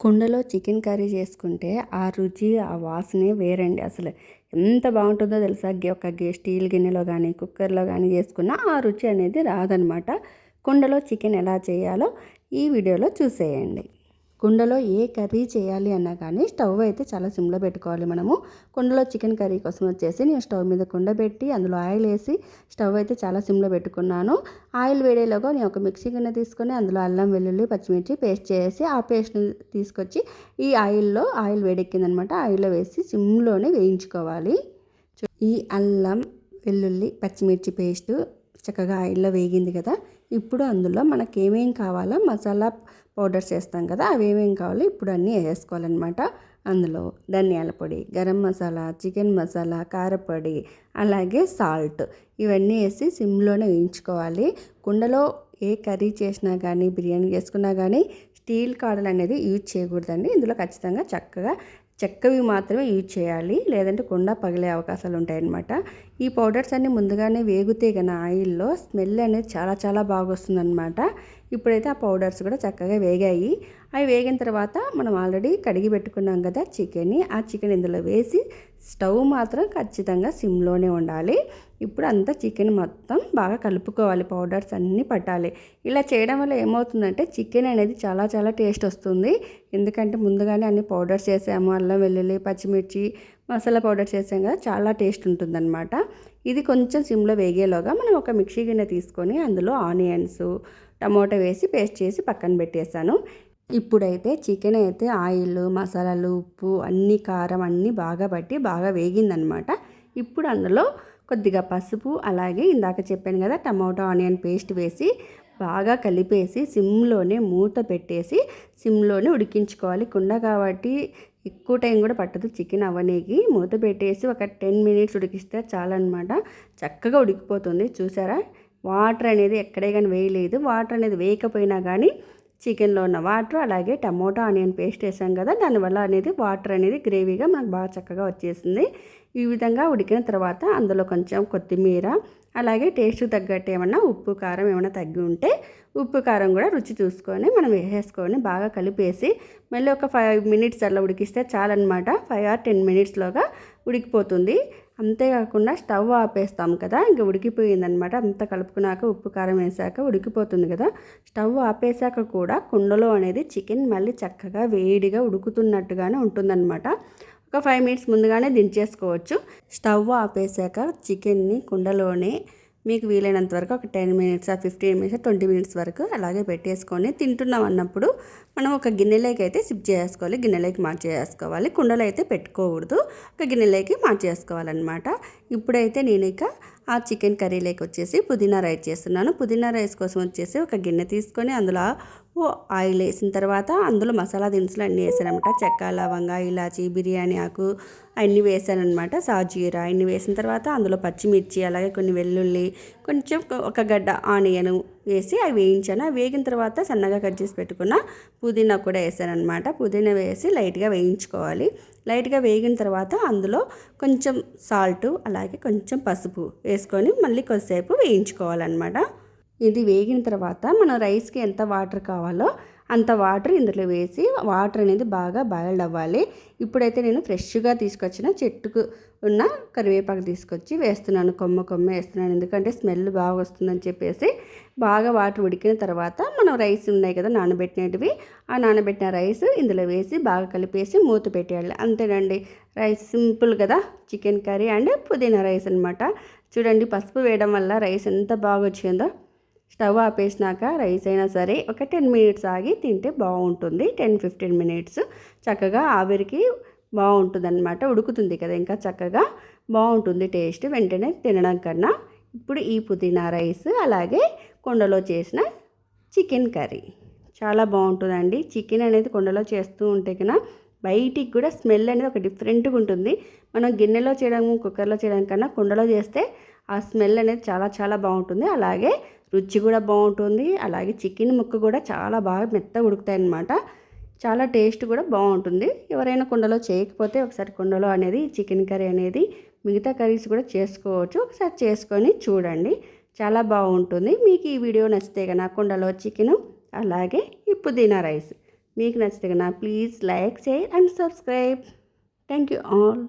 కుండలో chicken curry చేసుకుంటే ఆ రుచి ఆ వాసనే వేరండి. అసలు ఎంత బాగుంటుందో తెలుసా? ఒక స్టీల్ గిన్నెలో కానీ కుక్కర్లో కానీ చేసుకున్నా ఆ రుచి అనేది రాదనమాట. కుండలో చికెన్ ఎలా చేయాలో ఈ వీడియోలో చూసేయండి. కుండలో ఏ కర్రీ చేయాలి అన్నా కానీ స్టవ్ అయితే చాలా సిమ్లో పెట్టుకోవాలి మనము. కుండలో చికెన్ కర్రీ కోసం వచ్చేసి నేను స్టవ్ మీద కుండ పెట్టి అందులో ఆయిల్ వేసి స్టవ్ అయితే చాలా సిమ్లో పెట్టుకున్నాను. ఆయిల్ వేడేలోగా నేను ఒక మిక్సీ గిన్నె తీసుకొని అందులో అల్లం వెల్లుల్లి పచ్చిమిర్చి పేస్ట్ చేసి ఆ పేస్ట్ని తీసుకొచ్చి ఈ ఆయిల్లో ఆయిల్ వేడెక్కిందనమాట. ఆయిల్లో వేసి సిమ్లోనే వేయించుకోవాలి. ఈ అల్లం వెల్లుల్లి పచ్చిమిర్చి పేస్ట్ చక్కగా ఆయిల్లో వేగింది కదా. ఇప్పుడు అందులో మనకి ఏమేం కావాలో మసాలా పౌడర్స్ వేస్తాం కదా అవి ఏమేం కావాలో ఇప్పుడు అన్నీ వేసుకోవాలన్నమాట. అందులో ధనియాల పొడి గరం మసాలా చికెన్ మసాలా కారపొడి అలాగే సాల్ట్ ఇవన్నీ వేసి సిమ్లోనే వేయించుకోవాలి. కుండలో ఏ కర్రీ చేసినా కానీ బిర్యానీ చేసుకున్నా కానీ స్టీల్ కాడలు అనేది యూజ్ చేయకూడదండి. ఇందులో ఖచ్చితంగా చక్కగా చెక్కవి మాత్రమే యూజ్ చేయాలి. లేదంటే కుండ పగిలే అవకాశాలు ఉంటాయన్నమాట ఈ పౌడర్స్ అన్నీ ముందుగానే వేగితే కన్నా ఆయిల్లో స్మెల్ అనేది చాలా చాలా బాగా వస్తుందన్నమాట ఇప్పుడైతే ఆ పౌడర్స్ కూడా చక్కగా వేగాయి. అవి వేగిన తర్వాత మనం ఆల్రెడీ కడిగి పెట్టుకున్నాం కదా చికెన్ని. ఆ చికెన్ ఇందులో వేసి స్టవ్ మాత్రం ఖచ్చితంగా సిమ్లోనే ఉండాలి. ఇప్పుడు అంతా చికెన్ మొత్తం బాగా కలుపుకోవాలి పౌడర్స్ అన్నీ పట్టాలి. ఇలా చేయడం వల్ల ఏమవుతుందంటే చికెన్ అనేది చాలా చాలా టేస్ట్ వస్తుంది. ఎందుకంటే ముందుగానే అన్ని పౌడర్స్ చేసాము అల్లం వెల్లుల్లి పచ్చిమిర్చి మసాలా పౌడర్ చేసాం కదా చాలా టేస్ట్ ఉంటుందన్నమాట. ఇది కొంచెం సిమ్లో వేగేలోగా మనం ఒక మిక్సీ గిన్నె తీసుకొని అందులో ఆనియన్స్ టమోటా వేసి పేస్ట్ చేసి పక్కన పెట్టేశాను. ఇప్పుడైతే చికెన్ అయితే ఆయిల్ మసాలాలు ఉప్పు అన్ని కారం అన్నీ బాగా పట్టి బాగా వేగిందనమాట ఇప్పుడు అందులో కొద్దిగా పసుపు అలాగే ఇందాక చెప్పాను కదా టమాటో ఆనియన్ పేస్ట్ వేసి బాగా కలిపేసి సిమ్లోనే మూత పెట్టేసి సిమ్లోనే ఉడికించుకోవాలి. కుండ కాబట్టి ఎక్కువ టైం కూడా పట్టదు. చికెన్ అవ్వనీకి మూత పెట్టేసి ఒక టెన్ మినిట్స్ ఉడికిస్తే చాలన్నమాట. చక్కగా ఉడికిపోతుంది. చూసారా? వాటర్ అనేది ఎక్కడే కానీ వేయలేదు. వాటర్ అనేది వేయకపోయినా కానీ చికెన్లో ఉన్న వాటర్ అలాగే టమోటా ఆనియన్ పేస్ట్ వేసాం కదా దానివల్ల అనేది వాటర్ అనేది గ్రేవీగా మనకు బాగా చక్కగా వచ్చేసింది. ఈ విధంగా ఉడికిన తర్వాత అందులో కొంచెం కొత్తిమీర అలాగే టేస్ట్ తగ్గట్టు ఏమన్నా ఉప్పు కారం ఏమైనా తగ్గి ఉంటే ఉప్పు కారం కూడా రుచి చూసుకొని మనం వేసేసుకొని బాగా కలిపేసి మళ్ళీ ఒక ఫైవ్ మినిట్స్ అలా ఉడికిస్తే చాలన్నమాట. ఫైవ్ ఆర్ టెన్ మినిట్స్లోగా ఉడికిపోతుంది. అంతేకాకుండా స్టవ్ ఆపేస్తాం కదా ఇంక ఉడికిపోయిందనమాట అంత కలుపుకున్నాక ఉప్పు కారం వేసాక ఉడికిపోతుంది కదా. స్టవ్ ఆపేసాక కూడా కుండలో అనేది చికెన్ మళ్ళీ చక్కగా వేడిగా ఉడుకుతున్నట్టుగానే ఉంటుందన్నమాట. ఒక ఫైవ్ మినిట్స్ ముందుగానే దించేసుకోవచ్చు. స్టవ్ ఆపేసాక చికెన్ని కుండలోనే మీకు వీలైనంత వరకు ఒక ten minutes fifteen minutes twenty minutes వరకు అలాగే పెట్టేసుకొని తింటున్నాం అన్నప్పుడు మనం ఒక గిన్నెలోకి అయితే సిప్ చేసుకోవాలి. గిన్నెలోకి మార్చేసుకోవాలి. కుండలో అయితే పెట్టుకోకూడదు. ఒక గిన్నెలోకి మార్చేసుకోవాలన్నమాట. ఇప్పుడైతే నేను ఇక ఆ చికెన్ కర్రీలోకి వచ్చేసి పుదీనా రైస్ చేస్తున్నాను. పుదీనా రైస్ కోసం వచ్చేసి ఒక గిన్నె తీసుకొని అందులో ఓ ఆయిల్ వేసిన తర్వాత అందులో మసాలా దినుసులు అన్నీ వేసానమాట చెక్క లవంగ ఇలాచి బిర్యానీ ఆకు అన్నీ వేసానమాట సాజీరా అన్నీ వేసిన తర్వాత అందులో పచ్చిమిర్చి అలాగే కొన్ని వెల్లుల్లి కొంచెం ఒక గడ్డ ఆనియన్ వేసి అవి వేయించాను. అవి వేగిన తర్వాత సన్నగా కట్ చేసి పెట్టుకున్న పుదీనా కూడా వేసానమాట పుదీనా వేసి లైట్గా వేయించుకోవాలి. లైట్గా వేగిన తర్వాత అందులో కొంచెం సాల్ట్ అలాగే కొంచెం పసుపు వేసుకొని మళ్ళీ కొద్దిసేపు వేయించుకోవాలన్నమాట ఇది వేగిన తర్వాత మనం రైస్కి ఎంత వాటర్ కావాలో అంత వాటర్ ఇందులో వేసి వాటర్ అనేది బాగా బాయిల్డ్ అవ్వాలి. ఇప్పుడైతే నేను ఫ్రెష్గా తీసుకొచ్చిన చెట్టుకు ఉన్న కరివేపాకు తీసుకొచ్చి వేస్తున్నాను. కొమ్మ కొమ్మ వేస్తున్నాను. ఎందుకంటే స్మెల్ బాగా వస్తుందని చెప్పేసి బాగా వాటర్ ఉడికిన తర్వాత మనం రైస్ ఉన్నాయి కదా నానబెట్టినవి ఆ నానబెట్టిన రైస్ ఇందులో వేసి బాగా కలిపేసి మూత పెట్టేయాలి. అంతేనండి. రైస్ సింపుల్ కదా. Chicken curry and pudina rice అనమాట చూడండి పసుపు వేయడం వల్ల రైస్ ఎంత బాగా వచ్చిందో. స్టవ్ ఆపేసినాక రైస్ అయినా సరే ఒక టెన్ మినిట్స్ ఆగి తింటే బాగుంటుంది. టెన్ ఫిఫ్టీన్ మినిట్స్ చక్కగా ఆవిరికి బాగుంటుంది అనమాట ఉడుకుతుంది కదా ఇంకా చక్కగా బాగుంటుంది టేస్ట్ వెంటనే తినడం కన్నా. ఇప్పుడు ఈ పుదీనా రైస్ అలాగే కొండలో చేసిన చికెన్ కర్రీ. చాలా బాగుంటుందండి. చికెన్ అనేది కుండలో చేస్తూ ఉంటే కన్నా బయటికి కూడా స్మెల్ అనేది ఒక డిఫరెంట్గా ఉంటుంది. మనం గిన్నెలో చేయడం కుక్కర్లో చేయడం కన్నా కుండలో చేస్తే ఆ స్మెల్ అనేది చాలా చాలా బాగుంటుంది. అలాగే రుచి కూడా బాగుంటుంది. అలాగే చికెన్ ముక్క కూడా చాలా బాగా మెత్తగా ఉడుకుతాయి అన్నమాట చాలా టేస్ట్ కూడా బాగుంటుంది. ఎవరైనా కుండలో చేయకపోతే ఒకసారి కుండలో అనేది చికెన్ కర్రీ అనేది మిగతా కర్రీస్ కూడా చేసుకోవచ్చు. ఒకసారి చేసుకొని చూడండి. చాలా బాగుంటుంది. మీకు ఈ వీడియో నచ్చితే కనుక కుండలో చికెను అలాగే ఈ పుదీనా రైస్. మీకు నచ్చితే కన్నా please like share and subscribe. Thank you all.